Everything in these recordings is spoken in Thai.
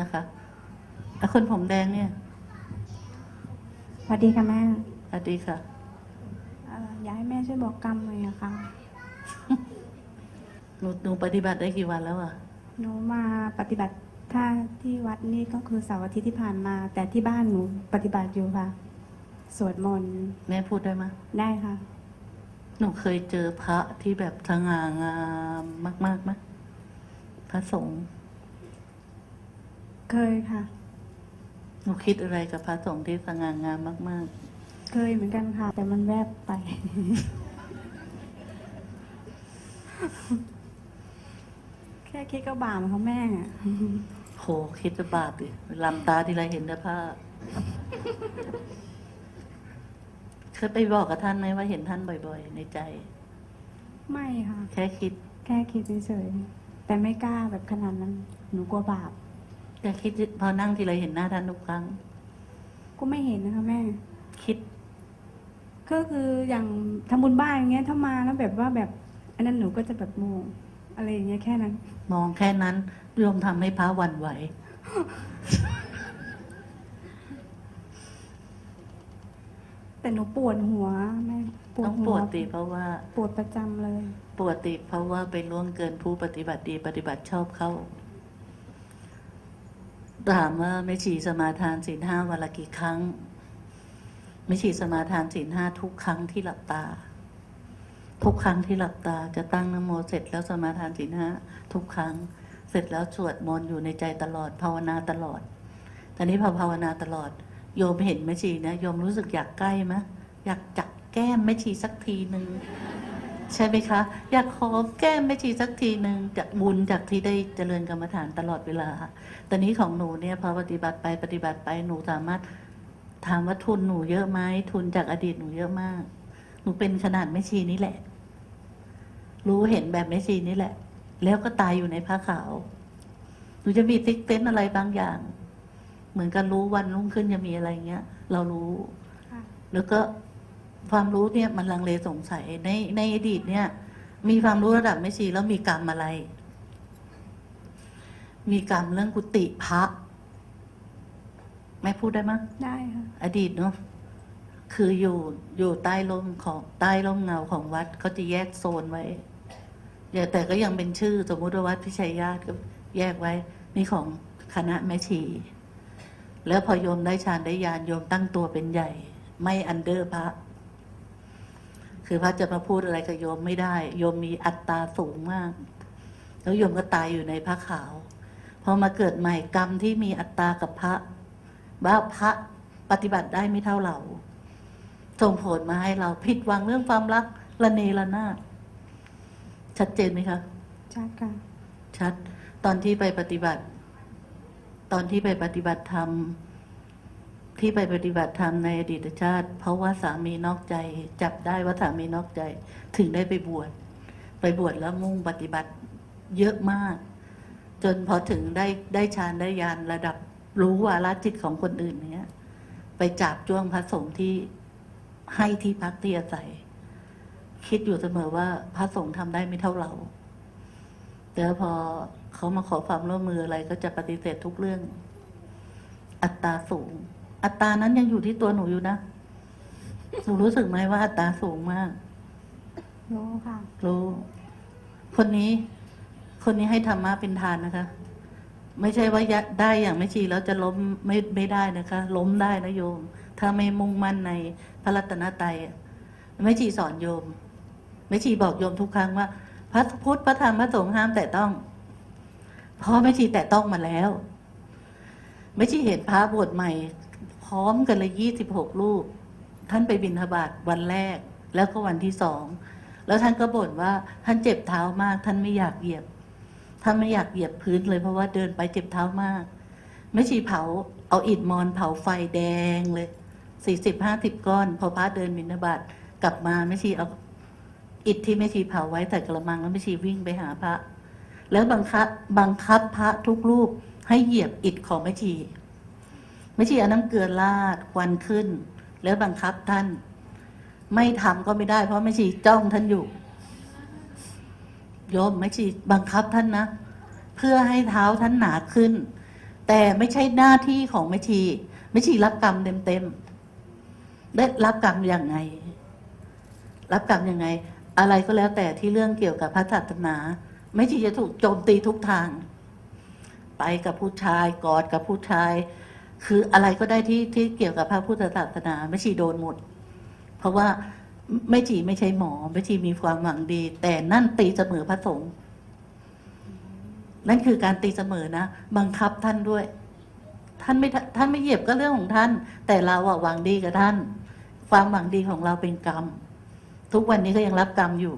นะคะแล้วคนผมแดงเนี่ยสวัสดีค่ะแม่สวัสดีค่ะเอ่ออยากให้แม่ช่วยบอกกรรมหน่อยอะค่ะ หนูหนูปฏิบัติได้กี่วันแล้วอะ หนูมาปฏิบัติถ้าที่วัดนี่ก็คือเสาร์อาทิตย์ที่ผ่านมา แต่ที่บ้านหนูปฏิบัติอยู่ค่ะ สวดมนต์แม่พูดได้ไหมยได้ค่ะ หนูเคยเจอพระที่แบบสง่างามมากๆไหมพระสงฆ์ เคยค่ะ หนูคิดอะไรกับพระสงฆ์ที่สง่างามมาก เคยเหมือนกันค่ะ แต่มันแวบไป แค่คิดก็บาปค่ะแม่ๆโห คิดจะบาปดิลำตาทีไรเห็นแต่ผ้าเคยไปบอกกับท่านไหมว่าเห็นท่านบ่อย ๆ ในใจ ไม่ค่ะ แค่คิด แค่คิดเฉยๆแต่ไม่กล้าแบบขนาดนั้น หนูกลัวบาป แค่คิดพอนั่งทีไรเห็นหน้าท่านทุกครั้ง ก็ไม่เห็นนะคะแม่ คิด ก็คืออย่างทำบุญบ้านอย่างเงี้ยถ้ามาแล้วแบบว่าแบบอันนั้นหนูก็จะแบบโมงอะไรอย่างเงี้ยแค่นั้น มองแค่นั้นโยมทำให้พระหวันไหว แต่หนูปวดหัวแม่ปวต้ดองหัปววดติเพราะว่า ปวดประจำเลย ปวดติเพราะว่าไปล่วงเกินผู้ปฏิบัติดีปฏิบัติชอบเข้า ถามว่าไม่ฉีสมาทานศีลห้าวันละกี่ครั้ง ไม่ฉีสมาทานศีลห้าทุกครั้งที่หลับตา ทุกครั้งที่หลับตาจะตั้งนโมเสร็จแล้วสมาทานศีลห้าทุกครั้ง เสร็จแล้วสวดมนต์อยู่ในใจตลอดภาวนาตลอดต่นี้พอภาวนาตลอด โยมเห็นแม่ชีนะโยมรู้สึกอยากใกล้ไหมอยากจับแก้มแม่ชีสักทีหนึ่ง ใช่ไหมคะ อยากขอแก้มแม่ชีสักทีหนึ่งจากบุญจากที่ได้เจริญกรรมฐานตลอดเวลาแต่นี้ของหนูเนี่ยพอปฏิบัติไปปฏิบัติไปหนูสามารถถามว่าทุนหนูเยอะไหมทุนจากอดีตหนูเยอะมาก หนูเป็นขนาดแม่ชีนี่แหละ รู้เห็นแบบแม่ชีนี่แหละ แล้วก็ตายอยู่ในผ้าขาว หนูจะมีติ๊กเต้นอะไรบางอย่าง เหมือนกันรู้วันรุ่งขึ้นจะมีอะไรเงี้ย เรารู้ค่ะแล้วก็ ความรู้เนี่ยมันลังเลสงสัยในในอดีตเนี่ย มีความรู้ระดับไม่ชีแล้วมีกรรมอะไร มีกรรมเรื่องกุฏิพระแม่พูดได้มั้ยได้ค่ะอดีตเนาะคืออยู่อยู่ใต้ร่มของใต้ร่มเงาของวัดเขาจะแยกโซนไว้อย่าแต่ก็ยังเป็นชื่อ สมมุติว่าวัดพิชัยญาติก็แยกไว้ นี่ของคณะแม่ชี แล้วพอโยมได้ฌานได้ญาณโยมตั้งตัวเป็นใหญ่ ไม่อันเดอร์พระ คือพระจะมาพูดอะไรกับโยมไม่ได้ โยมมีอัตตราสูงมาก แล้วโยมก็ตายอยู่ในพระขาวพอมาเกิดใหม่กรรมที่มีอัตตรากับพระว่าพระปฏิบัติได้ไม่เท่าเราส่งผลมาให้เราผิดหวังเรื่องความรักระเนระนาดชัดเจนไหมคะชัดค่ะชัด ตอนที่ไปปฏิบัติ ตอนที่ไปปฏิบัติธรรม ที่ไปปฏิบัติธรรมในอดีตชาติ เพราะว่าสามีนอกใจ จับได้ว่าสามีนอกใจ ถึงได้ไปบวชไปบวชแล้วมุ่งปฏิบัติเยอะมาก จนพอถึงได้ได้ฌานได้ญาณระดับรู้วาระจิตของคนอื่นเนี้ย ไปจับจ้วงพระสงฆ์ที่ให้ที่พักที่อาศัยคิดอยู่เสมอว่าพระสงฆ์ทำได้ไม่เท่าเราแต่พอเขามาขอความร่วมมืออะไรก็จะปฏิเสธทุกเรื่อง อัตราสูง อัตรานั้นยังอยู่ที่ตัวหนูอยู่นะหนูรู้สึกไหมว่าอัตราสูงมาก รู้ค่ะ รู้ คนนี้ คนนี้ให้ธรรมะเป็นทานนะคะ ไม่ใช่ว่ายะได้อย่างไม่ชีแล้วจะล้มไม่ไม่ได้นะคะ ล้มได้นะโยม ถ้าไม่มุ่งมั่นในพระรัตนตรัยอะไม่ชีสอนโยม ไม่ชีบอกโยมทุกครั้งว่า พระพุทธพระธรรมพระสงฆ์ห้ามแต่ต้อง เพราะไม่ชีแต่ต้องมาแล้ว ไม่ชีเห็นพระบวชใหม่ พร้อมกันเลยยี่สิบหกรูป ท่านไปบิณฑบาตวันแรก แล้วก็วันที่สองแล้วท่านก็บ่นว่าท่านเจ็บเท้ามาก ท่านไม่อยากเหยียบ ท่านไม่อยากเหยียบพื้นเลยเพราะว่าเดินไปเจ็บเท้ามากไม่ชีเผาเอาอิฐมอนเผาไฟแดงเลยสี่สิบห้าสิบก้อน พอพระเดินบิณฑบาตกลับมาไม่ชีเอาอิฐที่ไม่ชีเผาไว้ใส่กระมังแล้วไม่ชีวิ่งไปหาพระ แล้วบังคับบังคับพระทุกรูปให้เหยียบอิฐของแม่ชี แม่ชีเอาน้ำเกลือราดควันขึ้น แล้วบังคับท่าน ไม่ทำก็ไม่ได้ เพราะแม่ชีจ้องท่านอยู่โยมแม่ชีบังคับท่านนะ เพื่อให้เท้าท่านหนาขึ้น แต่ไม่ใช่หน้าที่ของแม่ชีแม่ชีรับกรรมเต็มๆได้รับกรรมอย่างไง รับกรรมยังไง อะไรก็แล้วแต่ที่เรื่องเกี่ยวกับพระศาสนาแม่ชีจะถูกโจมตีทุกทาง ไปกับผู้ชายกอดกับผู้ชาย คืออะไรก็ได้ที่ที่เกี่ยวกับพระพุทธศาสนาแม่ชีโดนหมด เพราะว่าแม่ชีไม่ใช่หมอแม่ชีมีความหวังดี แต่นั่นตีเสมอพระสงฆ์นั่นคือการตีเสมอนะบังคับท่านด้วย ท่านไม่ท่านไม่เหยียบก็เรื่องของท่าน แต่เราอะหวังดีกับท่าน ความหวังดีของเราเป็นกรรม ทุกวันนี้ก็ยังรับกรรมอยู่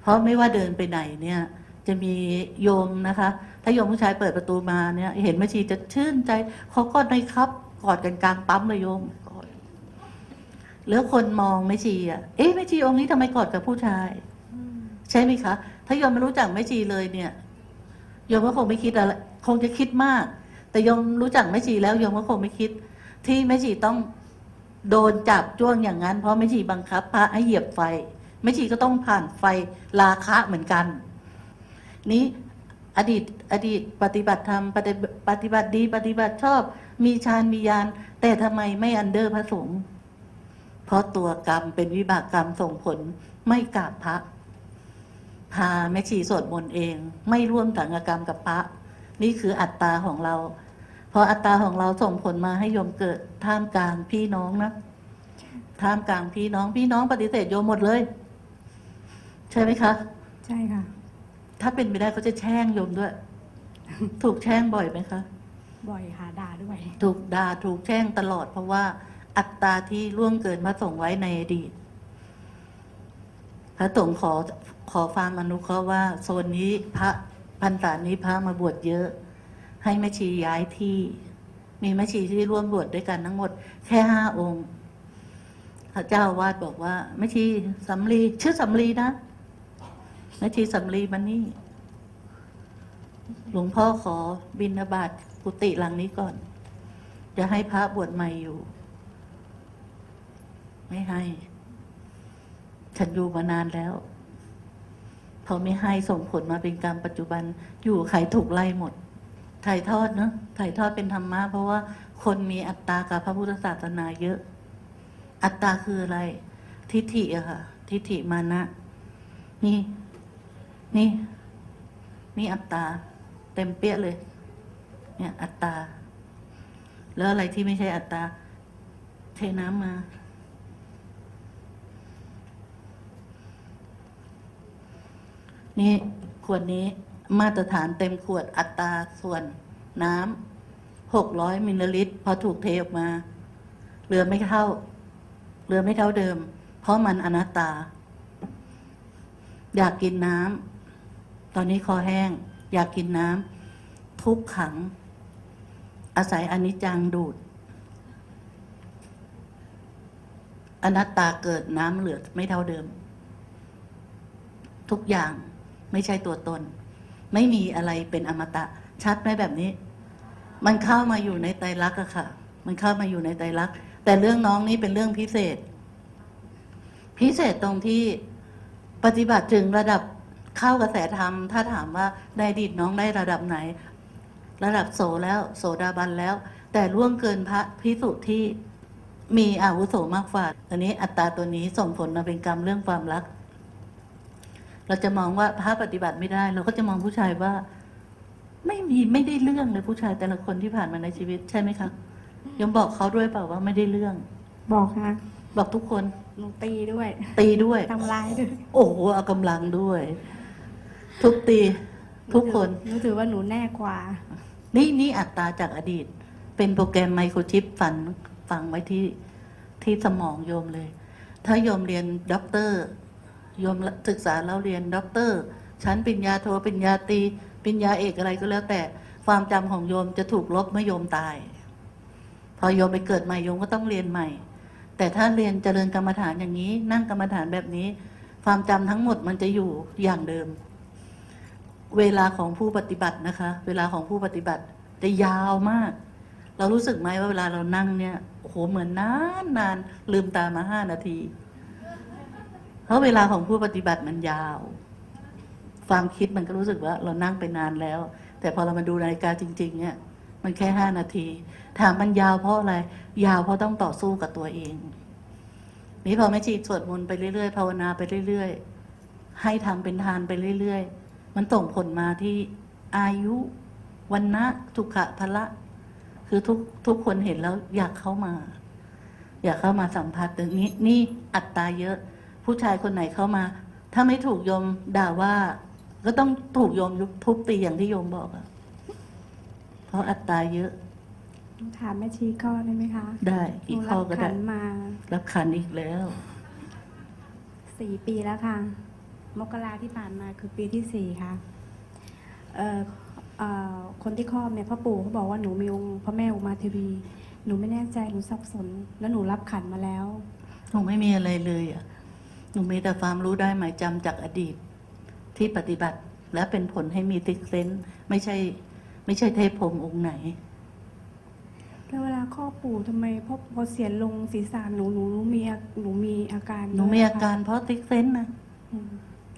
เพราะไม่ว่าเดินไปไหนเนี่ย จะมีโยมนะคะ ถ้าโยมผู้ชายเปิดประตูมาเนี่ย เห็นแม่ชีจะชื่นใจเขาก็ในครับกอดกันกลางปั๊มเลยโยมกอดแล้วคนมองแม่ชีอะเอ๊ะแม่ชีองค์นี้ทำไมกอดกับผู้ชาย ใช่ไหมคะ ถ้าโยมไม่รู้จักแม่ชีเลยเนี่ยโยมก็คงไม่คิดอะไรคงจะคิดมาก แต่โยมรู้จักแม่ชีแล้วโยมก็คงไม่คิด ที่แม่ชีต้องโดนจับจ้วงอย่างนั้น เพราะแม่ชีบังคับ พระให้เหยียบไฟแม่ชีก็ต้องผ่านไฟราคะเหมือนกัน นี้ อดีตอดีตปฏิบัติธรรมปฏิบัติปฏิบัติดี ปฏิบัติชอบ มีฌานมียาน แต่ทำไมไม่อันเดอร์พระสงฆ์เพราะตัวกรรมเป็นวิบากกรรมส่งผลไม่กราบพระพาแม่ชีสวดมนต์เอง ไม่ร่วมสังฆกรรมกับพระ นี่คืออัตตาของเราพออัตตาของเราส่งผลมาให้โยมเกิดท่ามกลางพี่น้องนะท่ามกลางพี่น้องพี่น้องปฏิเสธโยมหมดเลย ใช่ไหมคะ ใช่ค่ะ ถ้าเป็นไปได้เขาจะแช่งโยมด้วย ถูกแช่งบ่อยไหมคะ บ่อยค่ะด่าด้วย ถูกด่าถูกแช่งตลอด เพราะว่าอัตราที่ล่วงเกินพระสงฆ์ไว้ในอดีตพระสงฆ์ขอขอความอนุเคราะห์ว่าโซนนี้พระพันษานี้พระมาบวชเยอะ ให้แม่ชีย้ายที่ มีแม่ชีที่ร่วมบวชด้วยกันทั้งหมด แค่ห้าองค์พระเจ้าอาวาดบอกว่าแม่ชีสำลีชื่อสำลีนะ แม่ชีสำลีมานี่ หลวงพ่อขอบินาบาตกุฏิหลังนี้ก่อน จะให้พระบวชใหม่อยู่ ไม่ให้ ฉันอยู่มานานแล้ว พอไม่ให้ส่งผลมาเป็นกรรมปัจจุบัน อยู่ใครถูกไล่หมด ถ่ายทอดเนอะถ่ายทอดเป็นธรรมะเพราะว่าคนมีอัตตากับพระพุทธศาสนาเยอะ อัตตาคืออะไร ทิฏฐิอะค่ะ ทิฏฐิมานะ นี่ นี่ นี่อัตตา เต็มเปี้ยเลย เนี่ย อัตตา แล้วอะไรที่ไม่ใช่อัตตา เทน้ำมา นี่ขวดนี้มาตรฐานเต็มขวดอัตราส่วนน้ำหกร้อยมิลลิลิตรพอถูกเทออกมาเหลือไม่เท่าเหลือไม่เท่าเดิม เพราะมันอนัตตา อยากกินน้ำ ตอนนี้คอแห้ง อยากกินน้ำทุกขัง อาศัยอนิจจังดูด อนัตตาเกิดน้ำเหลือไม่เท่าเดิม ทุกอย่างไม่ใช่ตัวตน ไม่มีอะไรเป็นอมตะ ชัดไหมแบบนี้ มันเข้ามาอยู่ในไตรลักษณ์อะค่ะ มันเข้ามาอยู่ในไตรลักษณ์แต่เรื่องน้องนี้เป็นเรื่องพิเศษ พิเศษตรงที่ปฏิบัติถึงระดับ เข้ากระแสธรรม ถ้าถามว่าในอดีตน้องได้ระดับไหน ระดับโสแล้วโสดาบันแล้ว แต่ล่วงเกินพระพิสุที่มีอาวุโสมากกว่าตอนนี้อัตตราตัวนี้ส่งผลมาเป็นกรรมเรื่องความรัก เราจะมองว่าพระปฏิบัติไม่ได้ เราก็จะมองผู้ชายว่า ไม่มีไม่ได้เรื่องเลยผู้ชายแต่ละคนที่ผ่านมาในชีวิตใช่ไหมคะยมบอกเขาด้วยเปล่าว่าไม่ได้เรื่อง บอกค่ะบอกทุกคนหนูตีด้วย ตีด้วยทำร้ายด้วย โอ้โหเอากำลังด้วย ทุกตีทุกคนหนูถือว่าหนูแน่กว่า นี่นี่อัตราจากอดีต เป็นโปรแกรมไมโครชิปฝันฝังไว้ที่ที่สมองโยมเลย ถ้าโยมเรียนด็อกเตอร์โยมศึกษาแล้วเรียนด็อกเตอร์ชั้นปริญญาโทปริญญาตรีปริญญาเอกอะไรก็แล้ว แต่ความจำของโยมจะถูกลบเมื่อโยมตาย พอโยมไปเกิดใหม่โยมก็ต้องเรียนใหม่ แต่ถ้าเรียนเจริญกรรมฐานอย่างนี้ นั่งกรรมฐานแบบนี้ ความจำทั้งหมดมันจะอยู่อย่างเดิม เวลาของผู้ปฏิบัตินะคะ เวลาของผู้ปฏิบัติจะยาวมาก เรารู้สึกไหมว่าเวลาเรานั่งเนี่ยโอ้โหเหมือนนานนานลืมตามาห้านาที เพราะเวลาของผู้ปฏิบัติมันยาว ความคิดมันก็รู้สึกว่า เรานั่งไปนานแล้ว แต่พอเรามาดูนาฬิกาจริง ๆ เนี่ยมันแค่ห้านาที ถามมันยาวเพราะอะไร ยาวเพราะต้องต่อสู้กับตัวเอง นี่พอแม่ชีสวดมนต์ไปเรื่อยๆภาวนาไปเรื่อยๆให้ทำเป็นทานไปเรื่อยๆ มันส่งผลมาที่อายุวันนะทุกขะพละ คือทุกทุกคนเห็นแล้วอยากเข้ามา อยากเข้ามาสัมผัสแต่นี้ นี่อัตราเยอะ ผู้ชายคนไหนเข้ามา ถ้าไม่ถูกโยมด่าว่า ก็ต้องถูกโยมทุบตีอย่างที่โยมบอกอะเพราะอัตราเยอะหนูถามแม่ชีข้อได้ไหมคะ ได้หกี่นูข้รัอบก็ขัได้นมา รับขันอีกแล้ว สี่ปีแล้วค่ะ มกราที่ผ่านมาคือปีที่สี่ค่ะเอ่อเอ่อคนที่ครอบเนี่ยพ่อปู่เขาบอกว่าหนูมีองค์พระแม่อุมาเทวี หนูไม่แน่ใจหนูสับสน แล้วหนูรับขันมาแล้ว หนูไม่มีอะไรเลยอะ หนูมีแต่ความรู้ได้หมายจำจากอดีตที่ปฏิบัติ และเป็นผลให้มีติ๊กเซนส์ไม่ใช่ ไม่ใช่เทพพรหมองค์ไหน แล้วเวลาครอบปู่ทำไมพอพอเสียนลงศีรษะหนูหนูหนูมีอาหนูมีอาการหนูมีด้วยอาการเพราะติ๊กเซนส์นะ อืม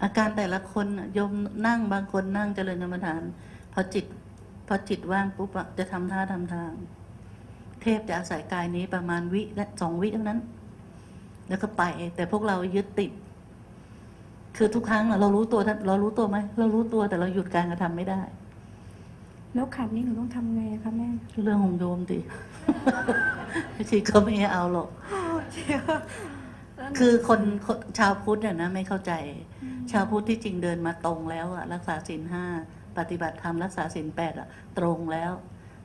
อาการแต่ละคนน่ะโยมนั่งบางคนนั่งเจริญกรรมฐานพอจิตพอจิตว่างปุ๊บอะจะทำท่าทำทาง เทพจะอาศัยกายนี้ประมาณวิและสองวิเท่านั้น แล้วก็ไป แต่พวกเรายึดติด คือทุกครั้งอะเรารู้ตัวเรารู้ตัวไหมเรารู้ตัวแต่เราหยุดการกระทำไม่ได้ แล้วขันนี้หนูต้องทำไงอะคะแม่ เรื่องของโยมดิไม่ใช่ก็ไม่เอาหรอกคือคนคนชาวพุทธเนี่ยนะไม่เข้าใจ ชาวพุทธที่จริงเดินมาตรงแล้วอะรักษาศีลห้าปฏิบัติธรรมรักษาศีลแปดอะตรงแล้ว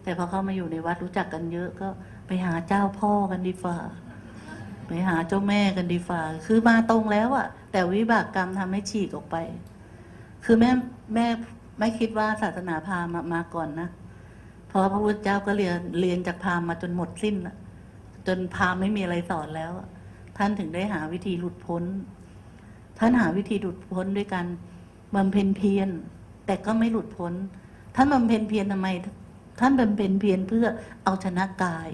แต่พอเข้ามาอยู่ในวัดรู้จักกันเยอะก็ไปหาเจ้าพ่อกันดีฝ่าไปหาเจ้าแม่กันดีฝ่าคือมาตรงแล้วอะแต่วิบากกรรมทำให้ฉีกออกไป คือแม่แม่ไม่คิดว่าศาสนาพามามาก่อนนะเพราะพระพุทธเจ้าก็เรียนเรียนจากพามมาจนหมดสิ้นอะจนพามไม่มีอะไรสอนแล้ว ท่านถึงได้หาวิธีหลุดพ้น ท่านหาวิธีหลุดพ้นด้วยการบำเพ็ญเพียร แต่ก็ไม่หลุดพ้น ท่านบำเพ็ญเพียรทำไม ท่านบำเพ็ญเพียรเพื่อเอาชนะกาย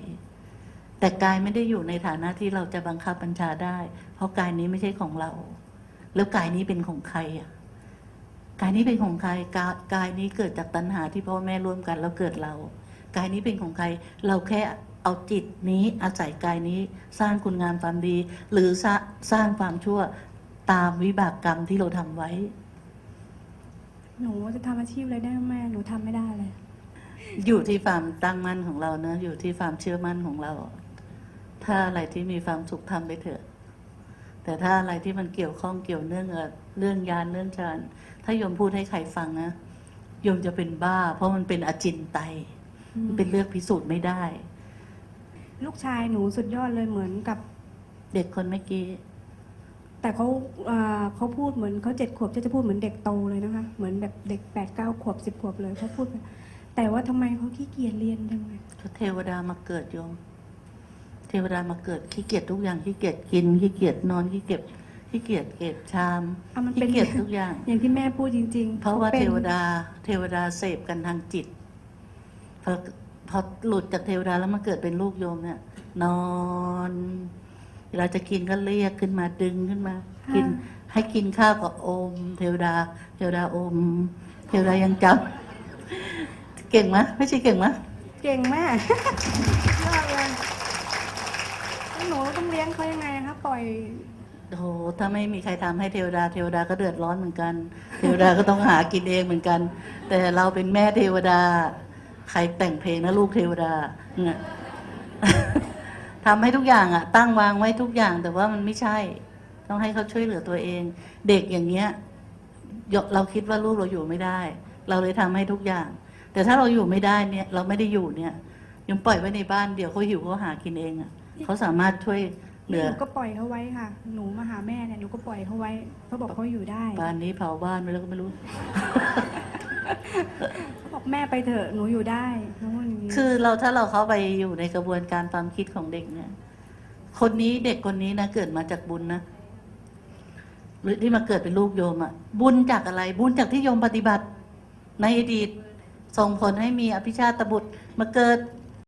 แต่กายไม่ได้อยู่ในฐานะที่เราจะบังคับบัญชาได้ เพราะกายนี้ไม่ใช่ของเรา แล้วกายนี้เป็นของใครอะกายนี้เป็นของใครกายกายนี้เกิดจากตัณหาที่พ่อแม่ร่วมกันแล้วเกิดเรา กายนี้เป็นของใคร เราแค่เอาจิตนี้อาศัยกายนี้สร้างคุณงามความดี หรือสร้าสร้างความชั่ว ตามวิบากกรรมที่เราทำไว้ หนูจะทำอาชีพอะไรได้แม่หนูทำไม่ได้เลย อยู่ที่ความตั้งมั่นของเราเนะอยู่ที่ความเชื่อมั่นของเรา ถ้าอะไรที่มีความสุขทำไปเถอะ แต่ถ้าอะไรที่มันเกี่ยวข้องเกี่ยวเนื่องกับเรื่องยานเรื่องฌานถ้าโยมพูดให้ใครฟังนะโยมจะเป็นบ้า เพราะมันเป็นอจินไตยมันเป็นเรื่องพิสูจน์ไม่ได้ ลูกชายหนูสุดยอดเลยเหมือนกับ เด็กคนเมื่อกี้ แต่เขาอ่าเขาพูดเหมือนเขาเจ็ดขวบจะจะพูดเหมือนเด็กโตเลยนะคะ เหมือนแบบเด็กแปดเก้าขวบสิบขวบเลยเขาพูดแบบแต่ว่าทำไมเขาขี้เกียจเรียนจังเลยก็เทวดามาเกิดโยม เทวดามาเกิดขี้เกียจทุกอย่างขี้เกียจกินขี้เกียจนอนขี้เกียจขี้เกียจเก็บชามอะมันเป็ขี้นเกียจทุกอย่าง อย่างที่แม่พูดจริงๆเพราะว่าขป็น เทวดาเทวดาเสพกันทางจิตพอพอหลุดจากเทวดาแล้วมาเกิดเป็นลูกโยมเนี่ย นอน เวลาจะกินก็เรียกขึ้นมาดึงขึ้นมา กินให้กินข้าวกับอม เทวดา เทวดาอม เทวดายังจำเก่งไหมไม่ใช่เก่งไหมเก่งแม่ยอดเลยแล้วหนูต้องเลี้ยงเขายังไงคะปล่อยโอ้โหถ้าไม่มีใครทำให้เทวดา เทวดาก็เดือดร้อนเหมือนกัน เทวดาก็ต้องหากินเองเหมือนกัน แต่เราเป็นแม่เทวดา ใครแต่งเพลงนะลูกเทวดาเนี่ย ทำให้ทุกอย่างอะตั้งวางไว้ทุกอย่าง แต่ว่ามันไม่ใช่ ต้องให้เขาช่วยเหลือตัวเอง เด็กอย่างเงี้ยยเราคิดว่าลูกเราอยู่ไม่ได้ เราเลยทำให้ทุกอย่าง แต่ถ้าเราอยู่ไม่ได้เนี่ย เราไม่ได้อยู่เนี่ยยังปล่อยไว้ในบ้านเดี๋ยวเขาหิวเขาหากินเองอะเขาสามารถช่วยเหลืหอนูก็ปล่อยเขาไว้ค่ะ หนูมาหาแม่เนี่ยหนูก็ปล่อยเขาไว้เขาบอกเขาอยู่ได้บ้านนี้เผาบ้านไปแล้วก็ไม่รู้เขา บอกแม่ไปเถอะหนูอยู่ได้น้องอย่างนี้คือเราถ้าเราเข้าไปอยู่ในกระบวนการความคิดของเด็กเนี่ย คนนี้เด็กคนนี้นะเกิดมาจากบุญนะหรือที่มาเกิดเป็นลูกโยมอะบุญจากอะไร บุญจากที่โยมปฏิบัติ ในอดีตส่งผลให้มีอภิชาตบุตรมาเกิด